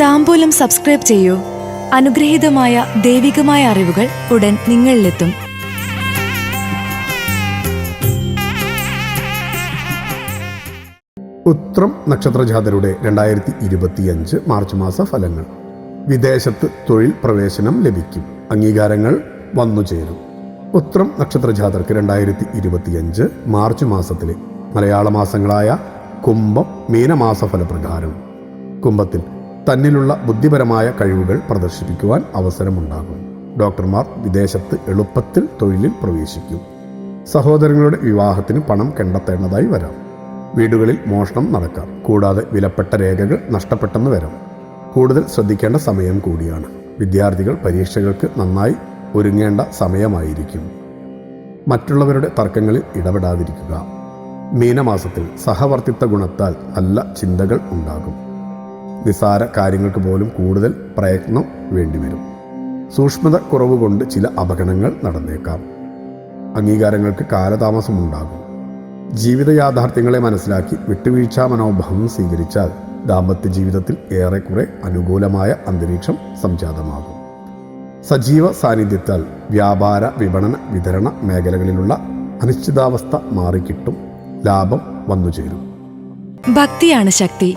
താമ്പൂലം subscribe ചെയ്യൂ. അനുഗ്രഹീതമായ ദൈവികമായ അറിവുകൾ ഉടൻ നിങ്ങളിലെത്തും. ഉത്രം നക്ഷത്രജാതരുടെ രണ്ടായിരത്തി ഇരുപത്തിയഞ്ച് മാർച്ച് മാസ ഫലങ്ങൾ. വിദേശത്ത് തൊഴിൽ പ്രവേശനം ലഭിക്കും. അംഗീകാരങ്ങൾ വന്നു ചേരും. ഉത്രം നക്ഷത്രജാതർക്ക് രണ്ടായിരത്തി ഇരുപത്തിയഞ്ച് മാർച്ച് മാസത്തിലെ മലയാള മാസങ്ങളായ കുംഭം മീനമാസ ഫലപ്രകാരം. കുംഭത്തിൽ തന്നിലുള്ള ബുദ്ധിപരമായ കഴിവുകൾ പ്രദർശിപ്പിക്കുവാൻ അവസരമുണ്ടാകും. ഡോക്ടർമാർ വിദേശത്ത് എളുപ്പത്തിൽ തൊഴിലിൽ പ്രവേശിക്കും. സഹോദരങ്ങളുടെ വിവാഹത്തിന് പണം കണ്ടെത്തേണ്ടതായി വരാം. വീടുകളിൽ മോഷണം നടക്കാം. കൂടാതെ വിലപ്പെട്ട രേഖകൾ നഷ്ടപ്പെട്ടെന്ന് വരാം. കൂടുതൽ ശ്രദ്ധിക്കേണ്ട സമയം കൂടിയാണ്. വിദ്യാർത്ഥികൾ പരീക്ഷകൾക്ക് നന്നായി ഒരുങ്ങേണ്ട സമയമായിരിക്കും. മറ്റുള്ളവരുടെ തർക്കങ്ങളിൽ ഇടപെടാതിരിക്കുക. മീനമാസത്തിൽ സഹവർത്തിത്വ ഗുണത്താൽ നല്ല ചിന്തകൾ ഉണ്ടാകും. നിസാര കാര്യങ്ങൾക്ക് പോലും കൂടുതൽ പ്രയത്നം വേണ്ടിവരും. സൂക്ഷ്മത കുറവ് കൊണ്ട് ചില അപകടങ്ങൾ നടന്നേക്കാം. അംഗീകാരങ്ങൾക്ക് കാലതാമസമുണ്ടാകും. ജീവിത യാഥാർത്ഥ്യങ്ങളെ മനസ്സിലാക്കി വിട്ടുവീഴ്ചാ മനോഭാവം സ്വീകരിച്ചാൽ ദാമ്പത്യ ജീവിതത്തിൽ ഏറെക്കുറെ അനുകൂലമായ അന്തരീക്ഷം സംജാതമാകും. സജീവ സാന്നിധ്യത്താൽ വ്യാപാര വിപണന വിതരണ മേഖലകളിലുള്ള അനിശ്ചിതാവസ്ഥ മാറിക്കിട്ടും ലാഭം വന്നുചേരും. ഭക്തിയാണ് ശക്തി.